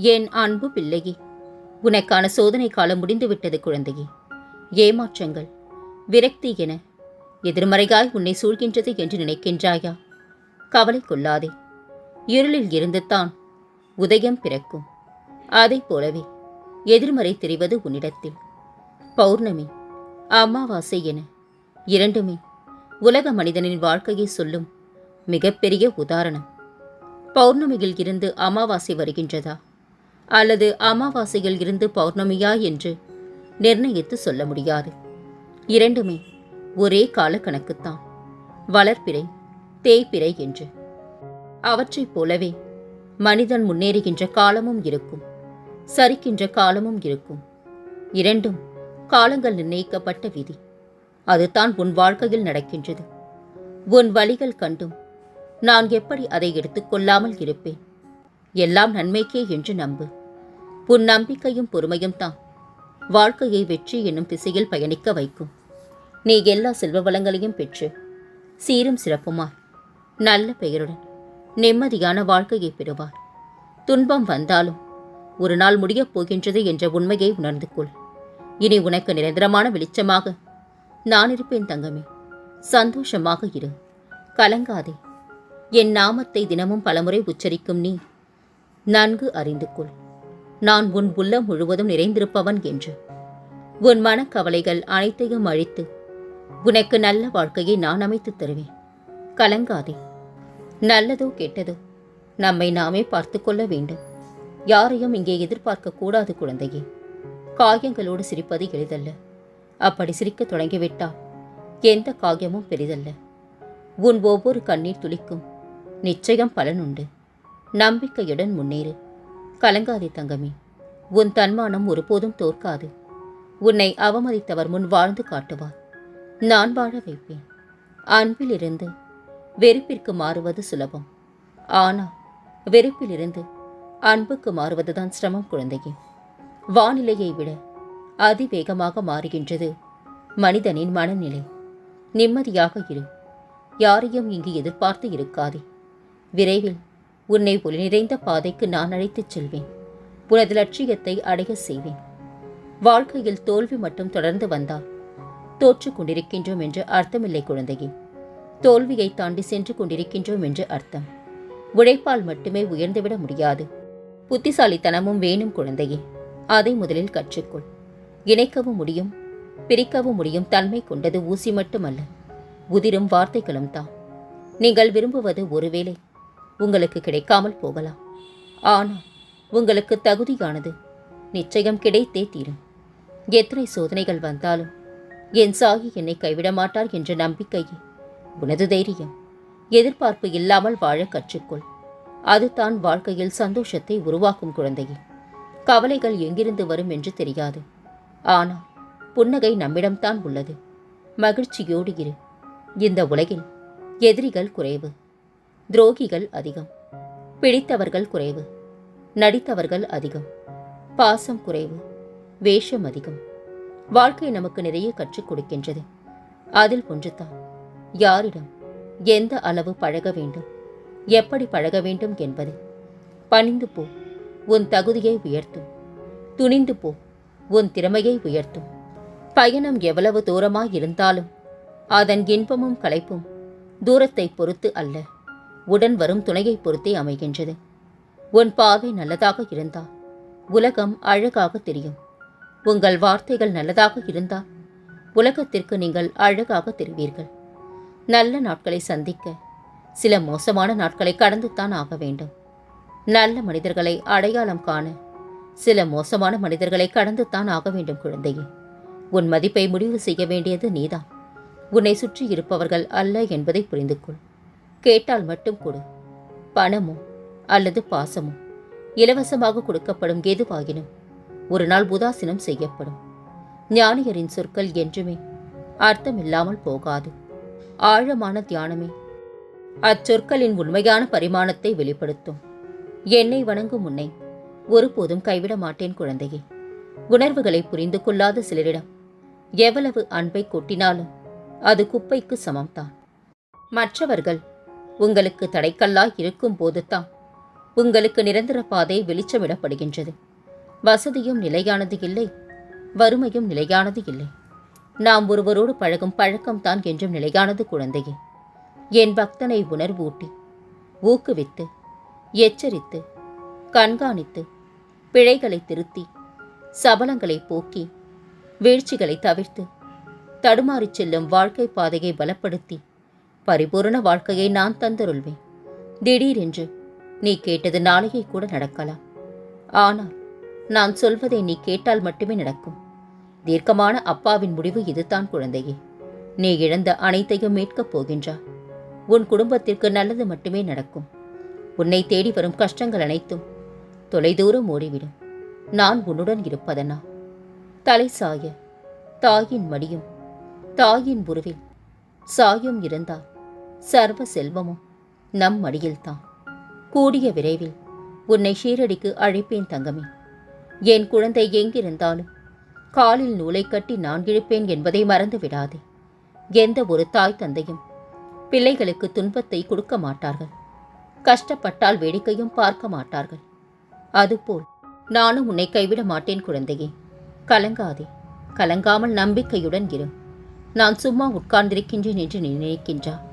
என் அன்பு பிள்ளையே? உனக்கான சோதனை காலம் முடிந்துவிட்டது குழந்தையே. ஏமாற்றங்கள் விரக்தி என எதிர்மறையாய் உன்னை சூழ்கின்றது என்று நினைக்கின்றாயா? கவலை கொள்ளாதே. இருளில் இருந்து தான் உதயம் பிறக்கும். அதைப் போலவே எதிர்மறை தெரிவது உன்னிடத்தில். பௌர்ணமி அமாவாசை என இரண்டுமே உலக மனிதனின் வாழ்க்கையை சொல்லும் மிகப்பெரிய உதாரணம். பௌர்ணமியில் இருந்து அமாவாசை வருகின்றதா? அல்லது அமாவாசையில் இருந்து பௌர்ணமியா என்று நிர்ணயித்து சொல்ல முடியாது. இரண்டுமே ஒரே காலக்கணக்குத்தான். வளர்ப்பிறை தேய்பிறை என்று. அவற்றைப் போலவே மனிதன் முன்னேறுகின்ற காலமும் இருக்கும் சரிக்கின்ற காலமும் இருக்கும். இரண்டும் காலங்கள் நிர்ணயிக்கப்பட்ட விதி. அதுதான் உன் வாழ்க்கையில் நடக்கின்றது. உன் வழிகள் கண்டும் நான் எப்படி அதை எடுத்துக்கொள்ளாமல் இருப்பேன்? எல்லாம் நன்மைக்கே என்று நம்பு. உன் நம்பிக்கையும் பொறுமையும் தான். வாழ்க்கையை வெற்றி என்னும் திசையில் பயணிக்க வைக்கும். நீ எல்லா செல்வ வளங்களையும் பெற்று சீரும் சிறப்புமாய் நல்ல பெயருடன் நிம்மதியான வாழ்க்கையை பெறுவார் துன்பம் வந்தாலும் ஒரு நாள் முடியப் போகின்றது என்ற உண்மையை உணர்ந்து கொள். இனி உனக்கு நிரந்தரமான வெளிச்சமாக நான் இருப்பேன் தங்கமே. சந்தோஷமாக இரு. கலங்காதே. என் நாமத்தை தினமும் பலமுறை உச்சரிக்கும் நீ நன்கு அறிந்து கொள். நான் உன் உள்ளம் முழுவதும் நிறைந்திருப்பவன் என்று. உன் மனக்கவலைகள் அனைத்தையும் அழித்து உனக்கு நல்ல வாழ்க்கையை நான் அமைத்துத் தருவேன். கலங்காதே. நல்லதோ கெட்டதோ நம்மை நாமே பார்த்து கொள்ள வேண்டும். யாரையும் இங்கே எதிர்பார்க்க கூடாது குழந்தையே. காயங்களோடு சிரிப்பது எளிதல்ல. அப்படி சிரிக்கத் தொடங்கிவிட்டால் எந்த காயமும் பெரிதல்ல. உன் ஒவ்வொரு கண்ணீர் துளிக்கும் நிச்சயம் பலனுண்டு. நம்பிக்கையுடன் முன்னேறு. கலங்காதே தங்கமே. உன் தன்மானம் ஒருபோதும் தோற்காது. உன்னை அவமதித்தவர் முன் வாழ்ந்து காட்டுவார். நான் வாழ வைப்பேன். அன்பிலிருந்து வெறுப்பிற்கு மாறுவது சுலபம். ஆனால் வெறுப்பிலிருந்து அன்புக்கு மாறுவதுதான் சிரமம் குழந்தையே. வானிலையை விட அதிவேகமாக மாறுகின்றது மனிதனின் மனநிலை. நிம்மதியாக இரு. யாரையும் இங்கு எதிர்பார்த்து இருக்காதே. விரைவில் உன்னை ஒளி நிறைந்த பாதைக்கு நான் அழைத்துச் செல்வேன். உனது லட்சியத்தை அடைய செய்வேன். வாழ்க்கையில் தோல்வி மட்டும் தொடர்ந்து வந்தால் தோற்றுக் கொண்டிருக்கின்றோம் என்று அர்த்தமில்லை குழந்தையே. தோல்வியை தாண்டி சென்று கொண்டிருக்கின்றோம் என்று அர்த்தம். உழைப்பால் மட்டுமே உயர்ந்துவிட முடியாது. புத்திசாலித்தனமும் வேணும் குழந்தையே. அதை முதலில் கற்றுக்கொள். இணைக்கவும் முடியும் பிரிக்கவும் முடியும் தன்மை கொண்டது ஊசி மட்டுமல்ல. உதிரும் வார்த்தைகளும் தான். நீங்கள் விரும்புவது ஒருவேளை உங்களுக்கு கிடைக்காமல் போகலாம். ஆனால் உங்களுக்கு தகுதியானது நிச்சயம் கிடைத்தே தீரும். எத்தனை சோதனைகள் வந்தாலும் என் சாகி என்னை கைவிட மாட்டார் என்ற நம்பிக்கையே. உனது தைரியம் எதிர்பார்ப்பு இல்லாமல் வாழ கற்றுக்கொள். அதுதான் வாழ்க்கையில் சந்தோஷத்தை உருவாக்கும் குழந்தையே. கவலைகள் எங்கிருந்து வரும் என்று தெரியாது. ஆனால் புன்னகை நம்மிடம்தான் உள்ளது. மகிழ்ச்சியோடு இரு. இந்த உலகில் எதிரிகள் குறைவு. துரோகிகள் அதிகம். பிடித்தவர்கள் குறைவு. நடித்தவர்கள் அதிகம். பாசம் குறைவு. வேஷம் அதிகம். வாழ்க்கை நமக்கு நிறைய கற்றுக் கொடுக்கின்றது. அதில் ஒன்றுதான். யாரிடம்? எந்த அளவு பழக வேண்டும்? எப்படி பழக வேண்டும் என்பது. பணிந்து போ. உன் தகுதியை உயர்த்தும். துணிந்து போ. உன் திறமையை உயர்த்தும். பயணம் எவ்வளவு தூரமாயிருந்தாலும் அதன் இன்பமும் களைப்பும் தூரத்தை பொறுத்து அல்ல. உடன் வரும் துணையை பொறுத்தே அமைகின்றது. உன் பாவை நல்லதாக இருந்தால் உலகம் அழகாக தெரியும். உங்கள் வார்த்தைகள் நல்லதாக இருந்தால் உலகத்திற்கு நீங்கள் அழகாக தெரிவீர்கள். நல்ல நாட்களை சந்திக்க சில மோசமான நாட்களை கடந்துத்தான் ஆக வேண்டும். நல்ல மனிதர்களை அடையாளம் காண சில மோசமான மனிதர்களை கடந்துத்தான் ஆக வேண்டும் குழந்தையே. உன் மதிப்பை முடிவு செய்ய வேண்டியது நீதான். உன்னை சுற்றி இருப்பவர்கள் அல்ல என்பதை புரிந்து கொள் கேட்டால் மட்டும் கொடு. பணமோ அல்லது பாசமோ இலவசமாக கொடுக்கப்படும் எதுவாகினும் ஒரு நாள் உதாசீனம் செய்யப்படும். ஞானியரின் சொற்கள் என்றுமே அர்த்தமில்லாமல் போகாது. ஆழமான தியானமே அச்சொற்களின் உண்மையான பரிமாணத்தை வெளிப்படுத்தும். என்னை வணங்கும் உன்னை ஒருபோதும் கைவிட மாட்டேன் குழந்தையே. உணர்வுகளை புரிந்து கொள்ளாத சிலரிடம் எவ்வளவு அன்பை கொட்டினாலும் அது குப்பைக்கு சமம்தான். மற்றவர்கள் உங்களுக்கு தடைக்கல்லாய் இருக்கும் போதுதான் உங்களுக்கு நிரந்தர பாதை வெளிச்சமிடப்படுகின்றது. வசதியும் நிலையானது இல்லை வறுமையும் நிலையானது இல்லை. நாம் ஒருவரோடு பழகும் பழக்கம்தான் என்றும் நிலையானது குழந்தையே. என் பக்தனை உணர்வூட்டி ஊக்குவித்து எச்சரித்து கண்காணித்து பிழைகளை திருத்தி சபலங்களை போக்கி வீழ்ச்சிகளை தவிர்த்து தடுமாறிச் செல்லும் வாழ்க்கை பாதையை பலப்படுத்தி பரிபூரண வாழ்க்கையை நான் தந்தருள்வேன். திடீரென்று நீ கேட்டது நாளையே கூட நடக்கலாம். ஆனால் நான் சொல்வதை நீ கேட்டால் மட்டுமே நடக்கும். தீர்க்கமான அப்பாவின் முடிவு இதுதான் குழந்தையே. நீ இழந்த அனைத்தையும் மீட்கப் போகின்றாய் உன் குடும்பத்திற்கு நல்லது மட்டுமே நடக்கும். உன்னை தேடி வரும் கஷ்டங்கள் அனைத்தும் தொலைதூரம் ஓடிவிடும். நான் உன்னுடன் இருப்பதனா? தலை சாய. தாயின் மடியும் தாயின் உருவில் சாயும் இருந்தால் சர்வ செல்வமும் நம் மடியில்தான். கூடிய விரைவில் உன்னை ஷீரடிக்கு அழைப்பேன் தங்கமே. என் குழந்தை எங்கிருந்தாலும் காலில் நூலை கட்டி நான் இழுப்பேன் என்பதை மறந்து விடாதே. எந்த ஒரு தாய் தந்தையும் பிள்ளைகளுக்கு துன்பத்தை கொடுக்க மாட்டார்கள். கஷ்டப்பட்டால் வேடிக்கையும் பார்க்க மாட்டார்கள். அதுபோல் நானும் உன்னை கைவிட மாட்டேன் குழந்தையே. கலங்காதே. கலங்காமல் நம்பிக்கையுடன் இரு. நான் சும்மா உட்கார்ந்திருக்கின்றேன் என்று நினைக்கின்றா?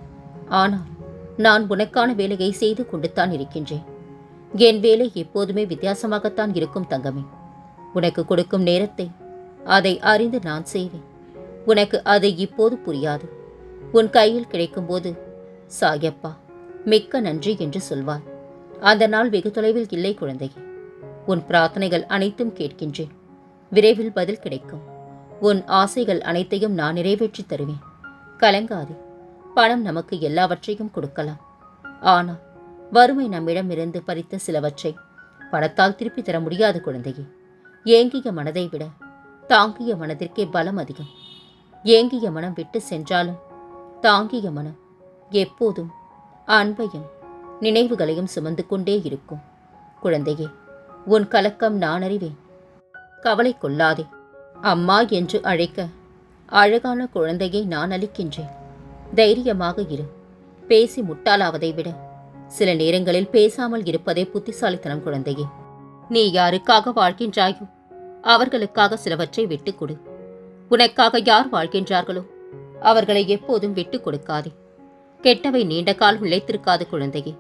ஆனால் நான் உனக்கான வேலையை செய்து கொண்டுத்தான் இருக்கின்றேன். என் வேலை எப்போதுமே வித்தியாசமாகத்தான் இருக்கும் தங்கமே. உனக்கு கொடுக்கும் நேரத்தை அதை அறிந்து நான் செய்வேன். உனக்கு அது இப்போது புரியாது. உன் கையில் கிடைக்கும்போது சாயப்பா மிக்க நன்றி என்று சொல்வார். அந்த நாள் வெகு தொலைவில் இல்லை குழந்தையே. உன் பிரார்த்தனைகள் அனைத்தும் கேட்கின்றேன். விரைவில் பதில் கிடைக்கும். உன் ஆசைகள் அனைத்தையும் நான் நிறைவேற்றித் தருவேன். கலங்காதே. பணம் நமக்கு எல்லாவற்றையும் கொடுக்கலாம். ஆனால் வறுமை நம்மிடமிருந்து பறித்த சிலவற்றை பணத்தால் திருப்பி தர முடியாது குழந்தையே. ஏங்கிய மனதை விட தாங்கிய மனதிற்கே பலம் அதிகம். ஏங்கிய மனம் விட்டு சென்றாலும் தாங்கிய மனம் எப்போதும் அன்பையும் நினைவுகளையும் சுமந்து கொண்டே இருக்கும். குழந்தையே உன் கலக்கம் நான் அறிவேன். கவலை கொள்ளாதே. அம்மா என்று அழைக்க அழகான குழந்தையை நான் அளிக்கின்றேன். தைரியமாக இரு. பேசி முட்டாளாவதை விட. சில நேரங்களில் பேசாமல் இருப்பதே புத்திசாலித்தனம் குழந்தையே. நீ யாருக்காக வாழ்கின்றாயோ அவர்களுக்காக சிலவற்றை விட்டுக் கொடு. உனக்காக யார் வாழ்கின்றார்களோ அவர்களை எப்போதும் விட்டுக் கொடுக்காதே. கெட்டவை நீண்ட காலம் நிலைத்திருக்காது குழந்தையே.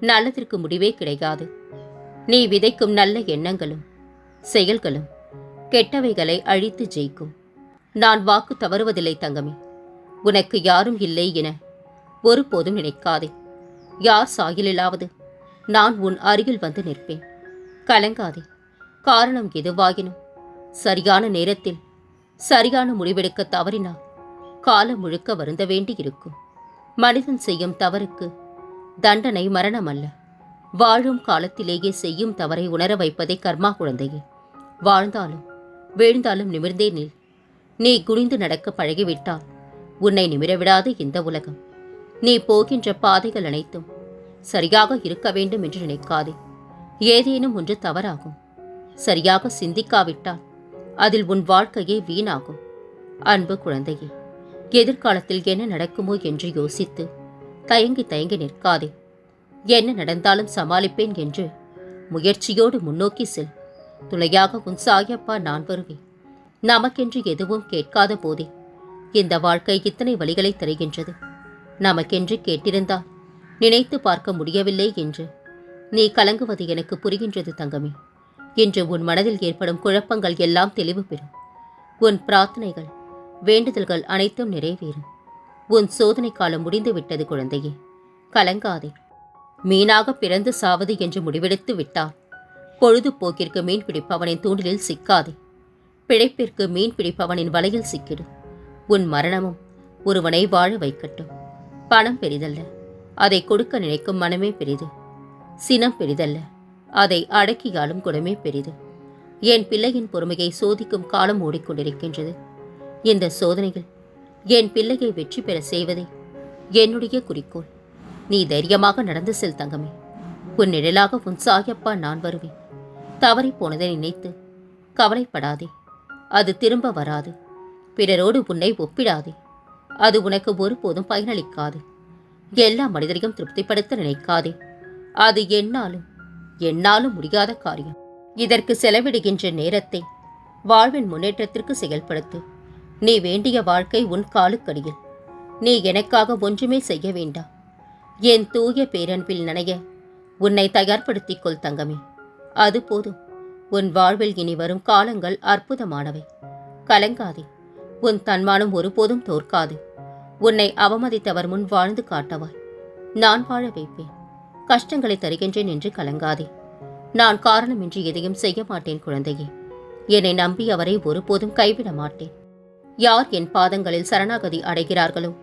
நல்லதற்கு முடிவே கிடையாது. நீ விதைக்கும் நல்ல எண்ணங்களும் செயல்களும் கெட்டவைகளை அழித்து ஜெயிக்கும். நான் வாக்கு தவறுவதில்லை தங்கமே. உனக்கு யாரும் இல்லை என ஒருபோதும் நினைக்காதே. யார் சாயலிலாவது நான் உன் அருகில் வந்து நிற்பேன். கலங்காதே. காரணம் எதுவாயினும் சரியான நேரத்தில் சரியான முடிவெடுக்க தவறினால் காலம் முழுக்க வருந்த வேண்டியிருக்கும். மனிதன் செய்யும் தவறுக்கு தண்டனை மரணம் அல்ல வாழும் காலத்திலேயே செய்யும் தவறை உணர வைப்பதே கர்மா குழந்தையே. வாழ்ந்தாலும் வீழ்ந்தாலும் நிமிர்ந்தே நில். நீ குனிந்து நடக்க பழகிவிட்டால் உன்னை நிமிரவிடாது இந்த உலகம். நீ போகின்ற பாதைகள் அனைத்தும் சரியாக இருக்க வேண்டும் என்று நினைக்காதே. ஏதேனும் ஒன்று தவறாகும். சரியாக சிந்திக்காவிட்டால் அதில் உன் வாழ்க்கையே வீணாகும். அன்பு குழந்தையே எதிர்காலத்தில் என்ன நடக்குமோ என்று யோசித்து தயங்கி தயங்கி நிற்காதே. என்ன நடந்தாலும் சமாளிப்பேன் என்று முயற்சியோடு முன்னோக்கி செல். துணையாக உன் சாயப்பா நான் வருவேன். நமக்கென்று எதுவும் கேட்காத போதே. இந்த வாழ்க்கை இத்தனை வழிகளை தருகின்றது. நமக்கென்று கேட்டிருந்தால் நினைத்து பார்க்க முடியவில்லை என்று. நீ கலங்குவது எனக்கு புரிகின்றது தங்கமே. இன்று உன் மனதில் ஏற்படும் குழப்பங்கள் எல்லாம் தெளிவு பெறும். உன் பிரார்த்தனைகள் வேண்டுதல்கள் அனைத்தும் நிறைவேறும். உன் சோதனை காலம் முடிந்து விட்டது குழந்தையே. கலங்காதே. மீனாக பிறந்து சாவது என்று முடிவெடுத்து விட்டார் பொழுதுபோக்கிற்கு மீன் பிடிப்பவனின் தூண்டிலில் சிக்காதே. பிழைப்பிற்கு மீன் பிடிப்பவனின் வலையில் சிக்கிடு. உன் மரணமும் ஒருவனை வாழ வைக்கட்டும். பணம் பெரிதல்ல. அதை கொடுக்க நினைக்கும் மனமே பெரிது. சினம் பெரிதல்ல. அதை அடக்கியாலும் குணமே பெரிது. என் பிள்ளையின் பொறுமையை சோதிக்கும் காலம் ஓடிக்கொண்டிருக்கின்றது. இந்த சோதனையில் என் பிள்ளையை வெற்றி பெற செய்வதே என்னுடைய குறிக்கோள். நீ தைரியமாக நடந்து செல் தங்கமே. உன் நிழலாக உன் சாயப்பா நான் வருவேன். தவறிப் போனதை நினைத்து கவலைப்படாதே. அது திரும்ப வராது. பிறரோடு உன்னை ஒப்பிடாதே. அது உனக்கு ஒருபோதும் பயனளிக்காது. எல்லா மனிதரையும் திருப்திப்படுத்த நினைக்காதே. அது என்னாலும் என்னாலும் முடியாத காரியம். இதற்கு செலவிடுகின்ற நேரத்தை வாழ்வின் முன்னேற்றத்திற்கு செயல்படுத்து. நீ வேண்டிய வாழ்க்கை உன் காலுக்கடியில். நீ எனக்காக ஒன்றுமே செய்ய வேண்டாம் என் தூய பேரன்பில் நனைய உன்னை தயார்படுத்திக் கொள் தங்கமே. அது போதும். உன் வாழ்வில் இனி வரும் காலங்கள் அற்புதமானவை. கலங்காதே. உன் தன்மானம் ஒருபோதும் தோற்காது. உன்னை அவமதித்தவர் முன் வாழ்ந்து காட்டவாய். நான் வாழ வைப்பேன். கஷ்டங்களை தருகின்றேன் என்று கலங்காதே. நான் காரணமின்றி எதையும் செய்ய மாட்டேன் குழந்தையே. என்னை நம்பி அவரை ஒருபோதும் கைவிட மாட்டேன். யார் என் பாதங்களில் சரணாகதி அடைகிறார்களோ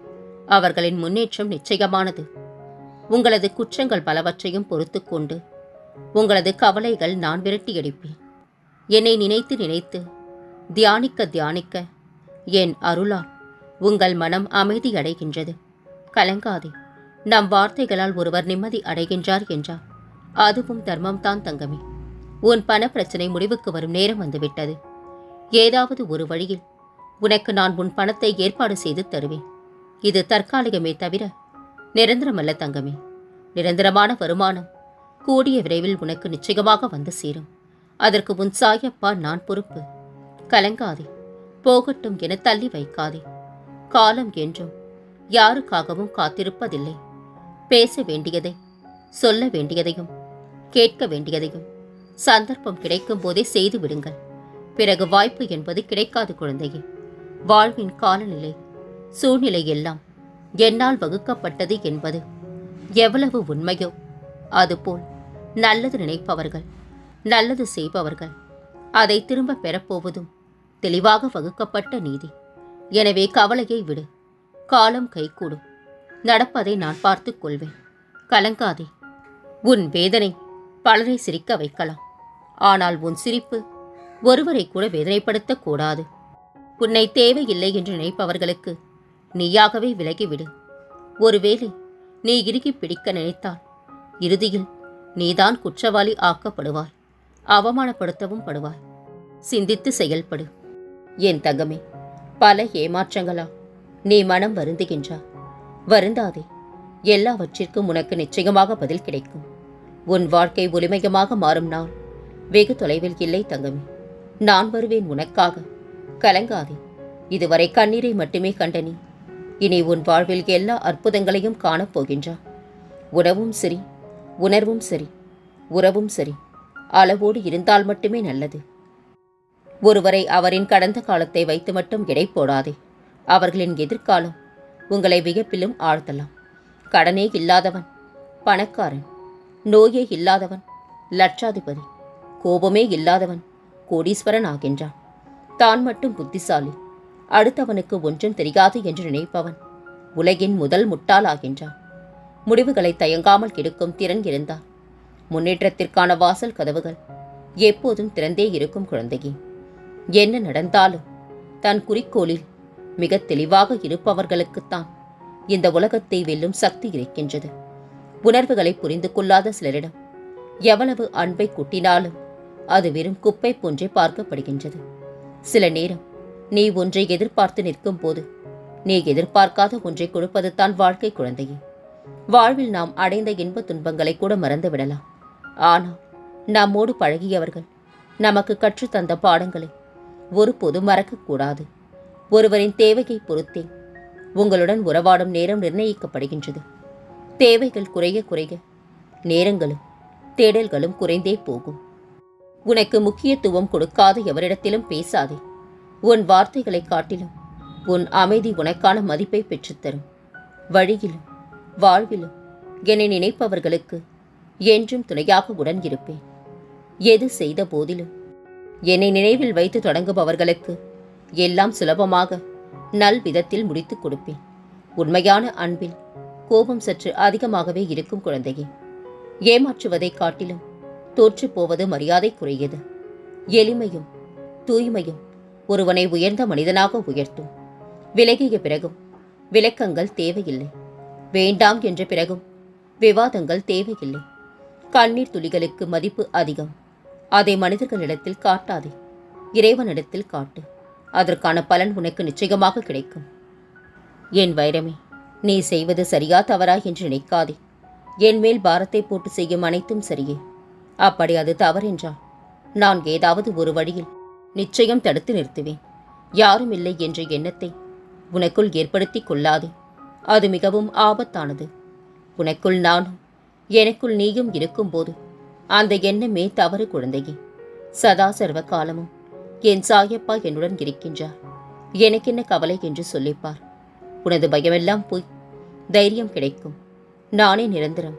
அவர்களின் முன்னேற்றம் நிச்சயமானது. உங்களது குற்றங்கள் பலவற்றையும் பொறுத்து கொண்டு உங்களது கவலைகள் நான் விரட்டியடிப்பேன். என்னை நினைத்து நினைத்து தியானிக்க தியானிக்க என் அருளால் உங்கள் மனம் அமைதியடைகின்றது. கலங்காதே நம் வார்த்தைகளால் ஒருவர் நிம்மதி அடைகின்றார் என்றார் அதுவும் தர்மம்தான் தங்கமே. உன் பண பிரச்சனை முடிவுக்கு வரும் நேரம் வந்துவிட்டது. ஏதாவது ஒரு வழியில் உனக்கு நான் உன் பணத்தை ஏற்பாடு செய்து தருவேன். இது தற்காலிகமே தவிர நிரந்தரமல்ல தங்கமே. நிரந்தரமான வருமானம் கூடிய விரைவில் உனக்கு நிச்சயமாக வந்து சேரும். அதற்கு உன் சாயப்பா நான் பொறுப்பு. கலங்காதே போகட்டும் என தள்ளி வைக்காதே. காலம் என்றும் யாருக்காகவும் காத்திருப்பதில்லை. பேச வேண்டியதை சொல்ல வேண்டியதையும் கேட்க வேண்டியதையும் சந்தர்ப்பம் கிடைக்கும் போதே செய்து விடுங்கள். பிறகு வாய்ப்பு என்பது கிடைக்காது குழந்தையே. வாழ்வின் காலநிலை சூழ்நிலை எல்லாம் என்னால் வகுக்கப்பட்டது என்பது எவ்வளவு உண்மையோ அதுபோல் நல்லது நினைப்பவர்கள் நல்லது செய்பவர்கள் அதை திரும்ப பெறப்போவதும் தெளிவாக வகுக்கப்பட்ட நீதி. எனவே கவலையை விடு. காலம் கைகூடும். நடப்பதை நான் பார்த்துக் கொள்வேன். கலங்காதே. உன் வேதனை பலரை சிரிக்க வைக்கலாம். ஆனால் உன் சிரிப்பு ஒருவரை கூட வேதனைப்படுத்தக் கூடாது. உன்னை தேவையில்லை என்று நினைப்பவர்களுக்கு நீயாகவே விலகிவிடு. ஒருவேளை நீ இறுகி பிடிக்க நினைத்தால் இறுதியில் நீதான் குற்றவாளி ஆக்கப்படுவாய். அவமானப்படுத்தவும் படுவாய். சிந்தித்து செயல்படு. என் தங்கமே பல ஏமாற்றங்களா? நீ மனம் வருந்துகின்றா? வருந்தாதே. எல்லாவற்றிற்கும் உனக்கு நிச்சயமாக பதில் கிடைக்கும். உன் வாழ்க்கை ஒளிமயமாக மாறும் நாள். வெகு தொலைவில் இல்லை தங்கமே. நான் வருவேன் உனக்காக. கலங்காதே. இதுவரை கண்ணீரை மட்டுமே கண்ட நீ. இனி உன் வாழ்வில் எல்லா அற்புதங்களையும் காணப் போகின்றா. உணவும் சரி உணர்வும் சரி உறவும் சரி. அளவோடு இருந்தால் மட்டுமே நல்லது. ஒருவரை அவரின் கடந்த காலத்தை வைத்து மட்டும் எடை போடாதே. அவர்களின் எதிர்காலம் உங்களை வியப்பிலும் ஆழ்த்தலாம். கடனே இல்லாதவன் பணக்காரன். நோயே இல்லாதவன் லட்சாதிபதி. கோபமே இல்லாதவன் கோடீஸ்வரன் ஆகின்றான். தான் மட்டும் புத்திசாலி அடுத்தவனுக்கு ஒன்றும் தெரியாது என்று நினைப்பவன் உலகின் முதல் முட்டாளாகின்றான் முடிவுகளை தயங்காமல் கெடுக்கும் திறன் இருந்தார் முன்னேற்றத்திற்கான வாசல் கதவுகள் எப்போதும் திறந்தே இருக்கும் குழந்தையே. என்ன நடந்தாலும் தன் குறிக்கோளில் மிக தெளிவாக இருப்பவர்களுக்குத்தான் இந்த உலகத்தை வெல்லும் சக்தி இருக்கின்றது. உணர்வுகளை புரிந்து கொள்ளாத சிலரிடம் எவ்வளவு அன்பை குட்டினாலும் அது வெறும் குப்பை போன்றே பார்க்கப்படுகின்றது. சில நேரம் நீ ஒன்றை எதிர்பார்த்து நிற்கும் போது நீ எதிர்பார்க்காத ஒன்றை கொடுப்பது தான் வாழ்க்கை குழந்தையே. வாழ்வில் நாம் அடைந்த இன்ப துன்பங்களை கூட மறந்து விடலாம் ஆனால் நம்மோடு பழகியவர்கள் நமக்கு கற்றுத்தந்த பாடங்களை ஒருபோதும் மறக்கக்கூடாது ஒருவரின் தேவையை பொறுத்தே உங்களுடன் உறவாடும் நேரம் நிர்ணயிக்கப்படுகின்றது. தேவைகள் குறைய குறைய நேரங்களும் தேடல்களும் குறைந்தே போகும். உனக்கு முக்கியத்துவம் கொடுக்காத எவரிடத்திலும் பேசாதே. உன் வார்த்தைகளை காட்டிலும் உன் அமைதி உனக்கான மதிப்பை பெற்றுத்தரும். வழியிலும் வாழ்விலும் என்னை நினைப்பவர்களுக்கு என்றும் துணையாக உடன் இருப்பேன். எது செய்த போதிலும் என்னை நினைவில் வைத்து தொடங்குபவர்களுக்கு எல்லாம் சுலபமாக நல் விதத்தில் முடித்துக் கொடுப்பேன். உண்மையான அன்பில் கோபம் சற்று அதிகமாகவே இருக்கும் குழந்தையே. ஏமாற்றுவதைக் காட்டிலும் தோற்றுப்போவது மரியாதை மரியாதைக்குரியது. எளிமையும் தூய்மையும் ஒருவனை உயர்ந்த மனிதனாக உயர்த்தும். விலகிய பிறகும் விளக்கங்கள் தேவையில்லை. வேண்டாம் என்ற பிறகும் விவாதங்கள் தேவையில்லை. கண்ணீர் துளிகளுக்கு மதிப்பு அதிகம். அதை மனிதர்களிடத்தில் காட்டாதே. இறைவனிடத்தில் காட்டு. அதற்கான பலன் உனக்கு நிச்சயமாக கிடைக்கும். என் வைரமே நீ செய்வது சரியா தவறா என்று நினைக்காதே. என் மேல் பாரத்தை போட்டு செய்யும் அனைத்தும் சரியே. அப்படி அது தவறென்றால் நான் ஏதாவது ஒரு வழியில் நிச்சயம் தடுத்து நிறுத்துவேன். யாரும் இல்லை என்ற எண்ணத்தை உனக்குள் ஏற்படுத்திக் கொள்ளாதே. அது மிகவும் ஆபத்தானது. உனக்குள் நானும் எனக்குள் நீயும் இருக்கும்போது அந்த எண்ணமே தவறு குழந்தையே. சதா சர்வ காலமும் என் சாயப்பா என்னுடன் இருக்கின்றார். எனக்கென்ன கவலை என்று சொல்லிப்பார். உனது பயமெல்லாம் போய் தைரியம் கிடைக்கும். நானே நிரந்தரம்.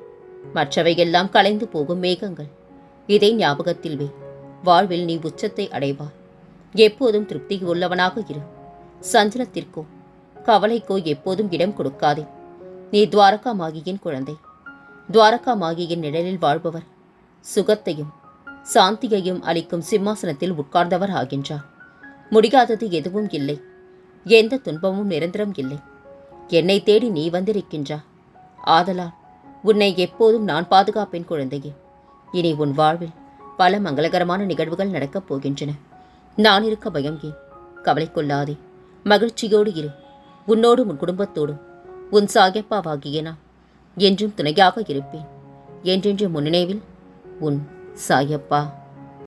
மற்றவையெல்லாம் கலைந்து போகும் மேகங்கள். இதை ஞாபகத்தில் வை. வாழ்வில் நீ உச்சத்தை அடைவார் எப்போதும் திருப்தி உள்ளவனாக இரு. சஞ்சலத்திற்கோ கவலைக்கோ எப்போதும் இடம் கொடுக்காதே. நீ துவாரகா மாகியின் குழந்தை. துவாரகா மாகியின் நிழலில் வாழ்பவர் சுகத்தையும் சாந்தியையும் அளிக்கும் சிம்மாசனத்தில் உட்கார்ந்தவர் ஆகின்றார். முடியாதது எதுவும் இல்லை. எந்த துன்பமும் நிரந்தரம் இல்லை. என்னை தேடி நீ வந்திருக்கின்றா ஆதலால் உன்னை எப்போதும் நான் பாதுகாப்பேன் குழந்தையே. இனி உன் வாழ்வில் பல மங்களகரமான நிகழ்வுகள் நடக்கப் போகின்றன. நான் இருக்க பயம் ஏன்? கவலை கொள்ளாதே. மகிழ்ச்சியோடு இரு. உன்னோடும் உன் குடும்பத்தோடும். உன் சாயப்பாவாகிய நான் என்றும் துணையாக இருப்பேன். என்றென்று முன்னினைவில் உன் சாயப்பா.